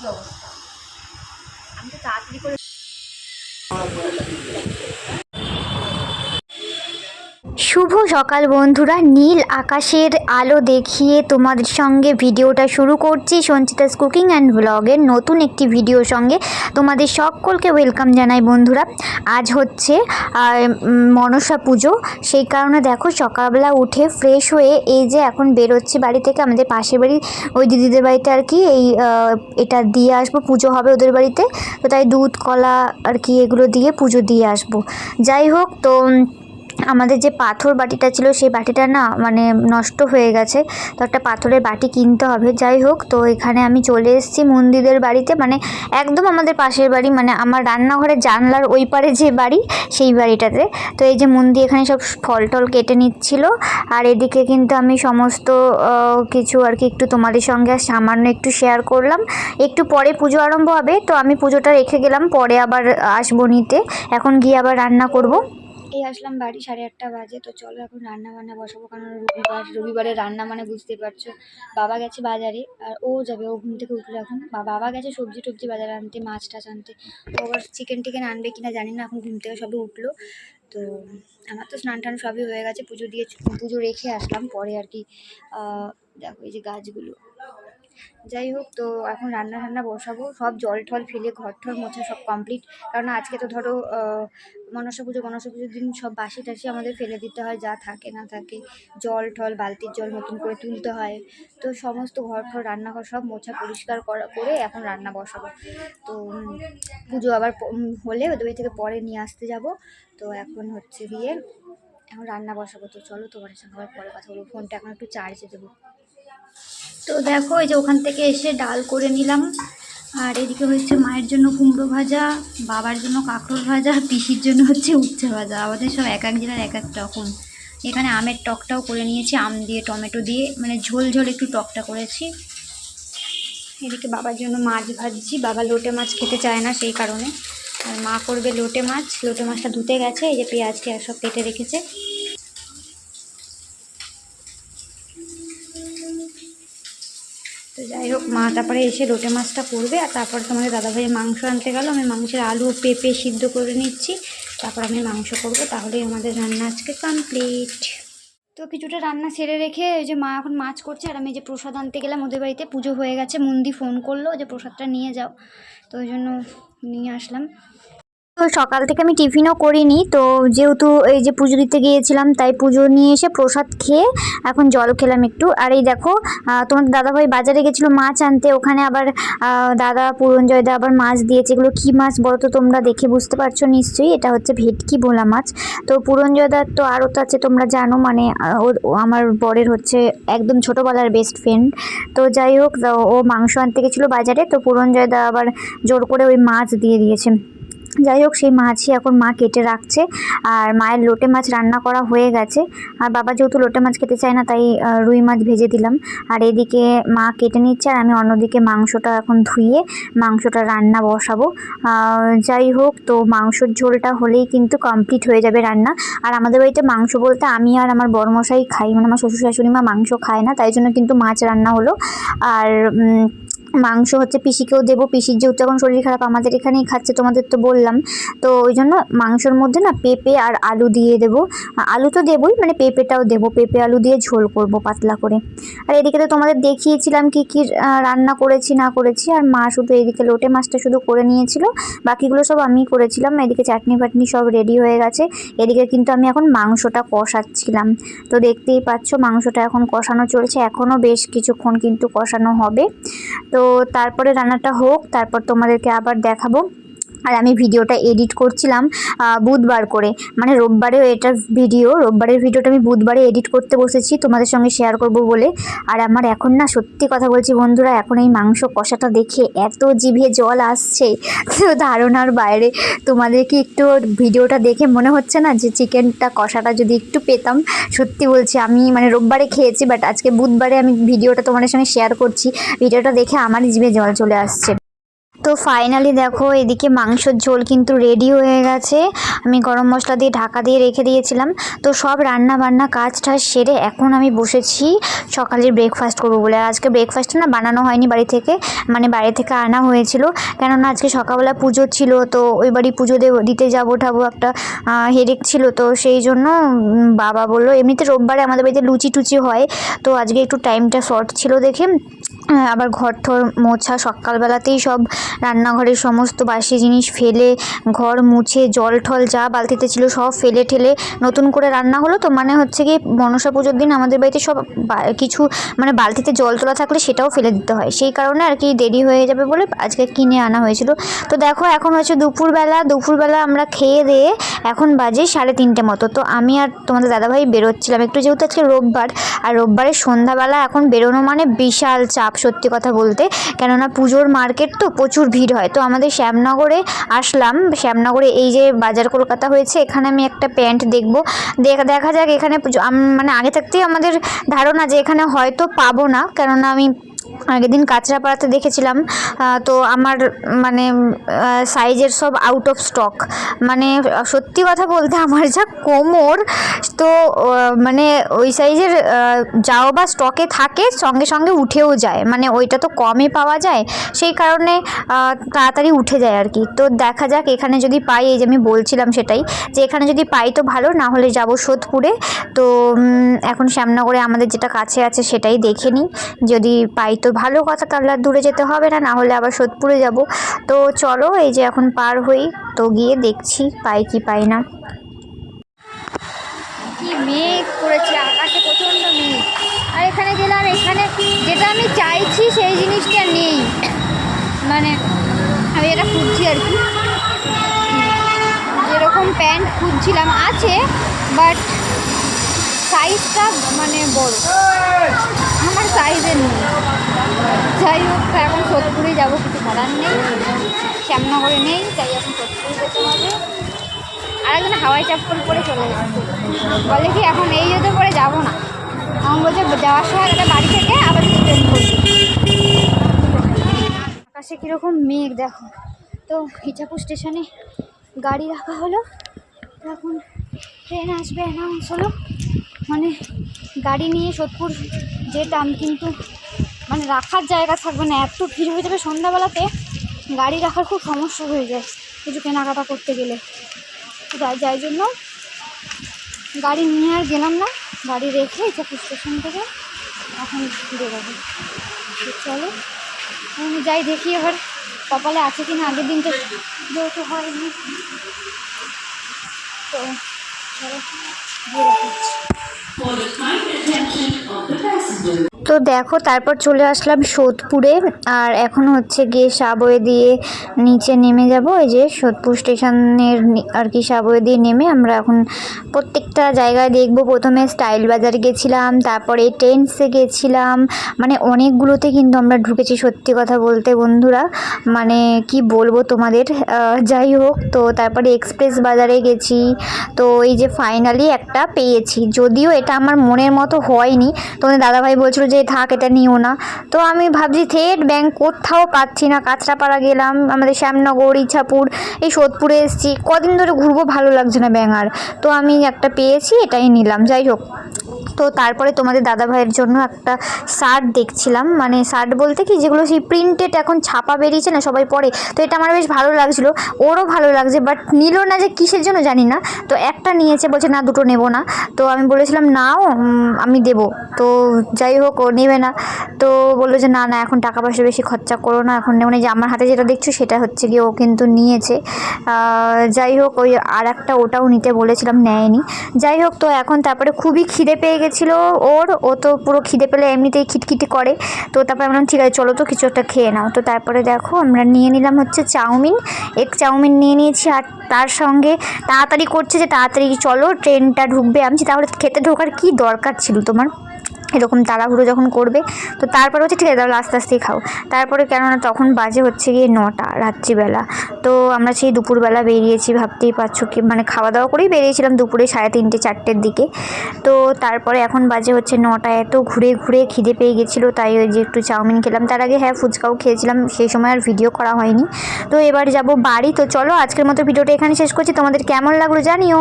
কী অবস্থা আমি তো তাড়াতাড়ি করে শুভ সকাল বন্ধুরা। নীল আকাশের আলো দেখিয়ে তোমাদের সঙ্গে ভিডিওটা শুরু করছি সঞ্চিতাস কুকিং অ্যান্ড ব্লগের নতুন একটি ভিডিওর সঙ্গে। তোমাদের সকলকে ওয়েলকাম জানাই বন্ধুরা। আজ হচ্ছে মনসা পুজো। সেই কারণে দেখো সকালবেলা উঠে ফ্রেশ হয়ে এই যে এখন বেরোচ্ছি বাড়ি থেকে, আমাদের পাশের বাড়ি, ওই দিদিদের বাড়িতে আর কি, এই এটা দিয়ে আসব, পুজো হবে ওদের বাড়িতে। তো তাই দুধ, কলা আর কি এগুলো দিয়ে পুজো দিয়ে আসব। যাই হোক, তো আমাদের যে পাথর বাটিটা ছিল, সেই বাটিটা না মানে নষ্ট হয়ে গেছে। তো একটা পাথরের বাটি কিনতে হবে। যাই হোক, তো এখানে আমি চলে এসেছি মন্দিরের বাড়িতে। মানে একদম আমাদের পাশের বাড়ি মানে আমার রান্নাঘরের জানলার ওই পারে যে বাড়ি, সেই বাড়িটাতে। তো এই যে মন্দির এখানে সব ফল টল কেটে নিচ্ছিল। আর এদিকে কিন্তু আমি সমস্ত কিছু আর কি একটু তোমাদের সঙ্গে সামান্য একটু শেয়ার করলাম। একটু পরে পুজো আরম্ভ হবে, তো আমি পুজোটা রেখে গেলাম। পরে আবার আসব নিতে। এখন গিয়ে আবার রান্না করব। এই আসলাম বাড়ি, সাড়ে আটটা বাজে। তো চলো এখন রান্না বান্না বসাবো, কারণ রবিবার, রবিবারে রান্না মানে বুঝতে পারছ। বাবা গেছে বাজারে, আর ও যাবে, ও ঘুম থেকে উঠল এখন। বাবা গেছে সবজি টবজি বাজারে আনতে, মাছ টাছ আনতে। তো আবার চিকেন টিকেন আনবে কিনা জানি না, এখন ঘুম থেকে সবে উঠল। তো আমার তো স্নান টান সবই হয়ে গেছে, পুজো দিয়ে, পুজো রেখে আসলাম, পরে আর কি দেখো এই যে গাছগুলো। যাই হোক, তো এখন রান্না টান্না বসাবো। সব জল টল ফেলে ঘর টর মোছা সব কমপ্লিট কারণ আজকে তো ধরো মনসা পুজো, মনসা পুজোর দিন সব বাসি টাসি আমাদের ফেলে দিতে হয়, যা থাকে না থাকে। জল টল বালতির জল নতুন করে তুলতে হয়। তো সমস্ত ঘর টর রান্নাঘর সব মোছা পরিষ্কার করা, করে এখন রান্না বসাবো। তো পুজো আবার হলে ওদের থেকে পরে নিয়ে আসতে যাব। তো এখন হচ্ছে গিয়ে, এখন রান্না বসাবো। তো চলো তোমার সঙ্গে আবার পরে কথা বলব। ফোনটা এখন একটু চার্জে দেবো। তো দেখো, এই যে ওখান থেকে এসে ডাল করে নিলাম। আর এদিকে হচ্ছে মায়ের জন্য কুমড়ো ভাজা, বাবার জন্য কাঁকরোল ভাজা, পিসির জন্য হচ্ছে উচ্ছে ভাজা। আমাদের সব এক এক জেলার এক এক রকম। এখানে আমের টকটাও করে নিয়েছি, আম দিয়ে, টমেটো দিয়ে। মানে ঝোল ঝোল একটু টকটা করেছি। এদিকে বাবার জন্য মাছ ভাজছি। বাবা লোটে মাছ খেতে চায় না সেই কারণে। আর মা করবে লোটে মাছ। লোটে মাছটা ধুতে গেছে, এই যে পেঁয়াজ টেয়াজ সব কেটে রেখেছে। তো যাই হোক, মা তারপরে এসে লোটে মাছটা করবে আর তারপরে তোমাদের দাদাভাই মাংস আনতে গেল। আমি মাংসের আলু, পেঁপে সিদ্ধ করে নিচ্ছি। তারপর আমি মাংস করব। তাহলেই আমাদের রান্না আজকে কমপ্লিট তো কিছুটা রান্না সেরে রেখে ওই যে মা এখন মাছ করছে আর আমি যে প্রসাদ আনতে গেলাম, ওদের বাড়িতে পুজো হয়ে গেছে। মন্দি ফোন করল যে প্রসাদটা নিয়ে যাও। তো ওই জন্য নিয়ে আসলাম। তো সকাল থেকে আমি টিফিনও করিনি। তো যেহেতু এই যে পুজো দিতে গিয়েছিলাম, তাই পুজো নিয়ে এসে প্রসাদ খেয়ে এখন জল খেলাম একটু। আর এই দেখো তোমার দাদাভাই বাজারে গেছিল মাছ আনতে। ওখানে আবার দাদা পুরঞ্জয় দা আবার মাছ দিয়েছে। এগুলো কী মাছ বলো তো তোমরা দেখে বুঝতে পারছ নিশ্চয়ই? এটা হচ্ছে ভেটকি ভোলা মাছ। তো পুরঞ্জয় দার তো আরও তো আছে, তোমরা জানো মানে আমার বরের হচ্ছে একদম ছোটোবেলার বেস্ট ফ্রেন্ড তো যাই হোক, ও মাংস আনতে গেছিল বাজারে। তো পুরঞ্জয় দা আবার জোর করে ওই মাছ দিয়ে দিয়েছে। যাই হোক সেই মাছই এখন মা কেটে রাখছে। আর মায়ের লোটে মাছ রান্না করা হয়ে গেছে। আর বাবা যেহেতু লোটে মাছ খেতে চায় না, তাই রুই মাছ ভেজে দিলাম। আর এদিকে মা কেটে নিচ্ছে, আর আমি অন্যদিকে মাংসটা এখন ধুয়ে মাংসটা রান্না বসাবো। যাই হোক তো মাংসর ঝোলটা হলেই কিন্তু কমপ্লিট হয়ে যাবে রান্না। আর আমাদের বাড়িতে মাংস বলতে আমি আর আমার বড়মশাই খাই। মানে আমার শ্বশুর শাশুড়ি মা মাংস খায় না, তাই জন্য কিন্তু মাছ রান্না হলো। আর মাংস হচ্ছে পিসিকেও দেবো, পিসির যেহেতু এখন শরীর খারাপ, আমাদের এখানেই খাচ্ছে, তোমাদের তো বললাম। তো ওই জন্য মাংসর মধ্যে না পেঁপে আর আলু দিয়ে দেবো। আলু তো দেবোই মানে পেঁপেটাও দেবো, পেঁপে আলু দিয়ে ঝোল করব পাতলা করে। আর এদিকে তো তোমাদের দেখিয়েছিলাম কি কি রান্না করেছি, না করেছি, আর মা শুধু এদিকে লোটে মাছটা শুধু করে নিয়েছিল। বাকিগুলো সব আমি করেছিলাম, এদিকে চাটনি ফাটনি সব রেডি হয়ে গেছে। এদিকে কিন্তু আমি এখন মাংসটা কষাচ্ছিলাম। তো দেখতেই পাচ্ছ, মাংসটা এখন কষানো চলছে, এখনও বেশ কিছুক্ষণ কিন্তু কষানো হবে। তো তারপরে রান্নাটা হোক তারপর তোমাদেরকে আবার দেখাবো। আর আমি ভিডিওটা এডিট করছিলাম বুধবার করে। মানে রোববারেও এটার ভিডিও রোববারের ভিডিওটা আমি বুধবারে এডিট করতে বসেছি, তোমাদের সঙ্গে শেয়ার করব বলে। আর আমার এখন না সত্যি কথা বলছি বন্ধুরা, এখন এই মাংস কষাটা দেখে এত জিভে জল আসছে ধারণার বাইরে। তোমাদের কি একটু ভিডিওটা দেখে মনে হচ্ছে না যে চিকেনটা কষাটা যদি একটু পেতাম? সত্যি বলছি, আমি মানে রোববারে খেয়েছি বাট আজকে বুধবারে আমি ভিডিওটা তোমাদের সঙ্গে শেয়ার করছি। ভিডিওটা দেখে আমারই জিভে জল চলে আসছে। তো ফাইনালি দেখো এদিকে মাংসর ঝোল কিন্তু রেডি হয়ে গেছে। আমি গরম মশলা দিয়ে ঢাকা দিয়ে রেখে দিয়েছিলাম। তো সব রান্না বান্না কাজ টাজ সেরে এখন আমি বসেছি সকালের ব্রেকফাস্ট করব বলে। আজকে ব্রেকফাস্ট না বানানো হয়নি বাড়ি থেকে মানে বাড়ি থেকে আনা হয়েছিল। কেননা আজকে সকালবেলা পুজো ছিল, তো ওই বাড়ি পুজো দেব, দিতে যাব ঠাবো একটা হেডেক ছিল। তো সেই জন্য বাবা বলল, এমনিতে রোববারে আমাদের বাড়িতে লুচি টুচি হয়। তো আজকে একটু টাইমটা শর্ট ছিল দেখে আবার ঘর ঠর মোছা, সকালবেলাতেই সব রান্নাঘরের সমস্ত বাসি জিনিস ফেলে, ঘর মুছে, জল ঠল যা বালতিতে ছিল সব ফেলে ঠেলে নতুন করে রান্না হলো তো? মানে হচ্ছে কি মনসা পুজোর দিন আমাদের বাড়িতে সব কিছু মানে বালতিতে জল তোলা থাকলে সেটাও ফেলে দিতে হয়। সেই কারণে আর কি দেরি হয়ে যাবে বলে আজকে কিনে আনা হয়েছিল। তো দেখো এখন হচ্ছে দুপুরবেলা দুপুরবেলা আমরা খেয়ে দিয়ে এখন বাজে সাড়ে তিনটে মতো। তো আমি আর তোমাদের দাদাভাই বেরোচ্ছিলাম। একটু যেহেতু আজকে রোববার, আর রোববারের সন্ধ্যাবেলা এখন বেরোনো মানে বিশাল চাপ, সত্যি কথা বলতে। কেননা পুজোর মার্কেট তো প্রচুর ভিড় হয়। তো আমাদের শ্যামনগরে আসলাম। শ্যামনগরে এই যে বাজার কলকাতা হয়েছে, এখানে আমি একটা প্যান্ট দেখব। দেখ- যাক এখানে মানে আগে থাকতেই আমাদের ধারণা যে এখানে হয়তো পাবো না। কেননা আমি আগের দিন কাঁচরাপাড়াতে দেখেছিলাম তো আমার মানে সাইজের সব আউট অফ স্টক মানে সত্যি কথা বলতে আমার যা কোমর, তো মানে ওই সাইজের যাও বা স্টকে থাকে, সঙ্গে সঙ্গে উঠেও যায়। মানে ওইটা তো কমে পাওয়া যায়, সেই কারণে তাড়াতাড়ি উঠে যায় আর কি। তো দেখা যাক, এখানে যদি পাই, এই যে আমি বলছিলাম সেটাই, যে এখানে যদি পাই তো ভালো, না হলে যাব সোদপুরে। তো এখন শ্যামনগরে আমাদের যেটা কাছে আছে সেটাই দেখে নিই। যদি পাই তো ভালো কথা তাহলে আর দূরে যেতে হবে না না হলে আবার সোদপুরে যাব। তো চলো এই যে এখন পার হই, তো গিয়ে দেখছি পাই কি পাই না। কি মেঘ করেছে, আকাশে প্রচণ্ড মেঘ। আর এখানে গেলাম এখানে যেটা আমি চাইছি সেই জিনিসটা নেই। মানে আমি এটা খুঁজছি আর কি। যেরকম প্যান্ট খুঁজছিলাম আছে, বাট সাইজটা মানে বড়। আমার সাইজের নেই। যাই হোক এখন সোদপুরে যাব, কিছু করার নেই। শ্যামনগরে নেই, তাই এখন সোদপুরে যেতে হবে। আর একজন হাওয়াই চাপ্পল পরে চলে এসেছে। বলে কি, এখন এই জুতো পরে যাব না। আমার বলছে যাওয়ার সময় একটা বাড়ি থেকে আবার ট্রেন আকাশে কীরকম মেঘ, দেখো। তো ইচাপুর স্টেশনে গাড়ি রাখা হলো। এখন ট্রেন আসবে অ্যানাউন্স হলো। মানে গাড়ি নিয়ে সোদপুর যেতাম, কিন্তু মানে রাখার জায়গা থাকবে না, এত ভিড় হয়ে যাবে সন্ধ্যাবেলাতে, গাড়ি রাখার খুব সমস্যা হয়ে যায় কিছু কেনাকাটা করতে গেলে। যাই জন্য গাড়ি নিয়ে আর গেলাম না, গাড়ি রেখে ইচ্ছাপুর স্টেশন থেকে এখন বেরোবো তো চলো যাই দেখি এবার কপালে আছে কি না আগের দিনটা যেহেতু হয়নি। তো চলো for the kind attention of the passengers. তো দেখো, তারপর চলে আসলাম সোদপুরে। আর এখন হচ্ছে গিয়ে সাবওয়ে দিয়ে নিচে নেমে যাব। এই যে সোদপুর স্টেশনের আর কি সাবওয়ে দিয়ে নেমে আমরা এখন প্রত্যেকটা জায়গায় দেখব। প্রথমে স্টাইল বাজার গেছিলাম, তারপরে টেন্সে গেছিলাম। মানে অনেকগুলোতে কিন্তু আমরা ঢুকেছি সত্যি কথা বলতে বন্ধুরা। মানে কি বলব তোমাদের? যাই হোক, তো তারপরে এক্সপ্রেস বাজারে গেছি। তো এই যে ফাইনালি একটা পেয়েছি। যদিও এটা আমার মনের মতো হয়নি। তোমাদের দাদাভাই বলছিল যে থাক, এটা নিও না। তো আমি ভাবছি থেট ব্যাংক কোথাও পাচ্ছি না। কাঁচরাপাড়া গেলাম, আমাদের শ্যামনগর, ইছাপুর, এই সোদপুরে এসেছি। কদিন ধরে ঘুরবো, ভালো লাগছে না ব্যাঙ আর তো আমি একটা পেয়েছি, এটাই নিলাম। যাই হোক। তো তারপরে তোমাদের দাদা ভাইয়ের জন্য একটা শার্ট দেখছিলাম। মানে শার্ট বলতে কি? যেগুলো সেই প্রিন্টেড এখন ছাপা বেরিয়েছে না, সবাই পরে। তো এটা আমার বেশ ভালো লাগছিল। ওরও ভালো লাগছে বাট নিল না যে কিসের জন্য জানি না। তো একটা নিয়েছে, বলছে না, দুটো নেব না। তো আমি বলেছিলাম, নাও আমি দেবো। তো যাই হোক, ও নেবে না। তো বলল যে, না না, এখন টাকা পয়সা বেশি খরচা করো না, এখন নেব না যে আমার হাতে যেটা দেখছ, সেটা হচ্ছে গিয়ে ও কিন্তু নিয়েছে। যাই হোক, ওই আর একটা ওটাও নিতে বলেছিলাম, নেয়নি। যাই হোক, তো এখন তারপরে খুবই খিদে পেয়ে গেছিল ওর ও তো পুরো খিদে পেলে এমনিতেই খিটখিটি করে। তো তারপরে বললাম, ঠিক আছে চলো তো কিছু একটা খেয়ে নাও। তো তারপরে দেখো আমরা নিয়ে নিলাম হচ্ছে চাউমিন। এক চাউমিন নিয়ে নিয়েছি আর তার সঙ্গে তাড়াতাড়ি করছে যে তাড়াতাড়ি চলো ট্রেনটা ঢুকবে। আমি তাহলে খেতে ঢোকার কি দরকার ছিল তোমার? এরকম তাড়াহুড়ো যখন করবে, তো তারপরে হচ্ছে ঠিক আছে, তাহলে আস্তে আস্তেই খাও। তারপরে কেননা তখন বাজে হচ্ছে গিয়ে নটা, রাত্রিবেলা। তো আমরা সেই দুপুরবেলা বেরিয়েছি, ভাবতেই পারছ কি মানে খাওয়া দাওয়া করেই বেরিয়েছিলাম দুপুরে সাড়ে তিনটে, চারটের দিকে। তো তারপরে এখন বাজে হচ্ছে নটা, এত ঘুরে ঘুরে খিদে পেয়ে গেছিল, তাই ওই যে একটু চাউমিন খেলাম। তার আগে হ্যাঁ ফুচকাও খেয়েছিলাম, সেই সময় আর ভিডিও করা হয়নি। তো এবার যাব বাড়ি, তো চলো আজকের মতো ভিডিওটা এখানে শেষ করছি। তোমাদের কেমন লাগল জানিও।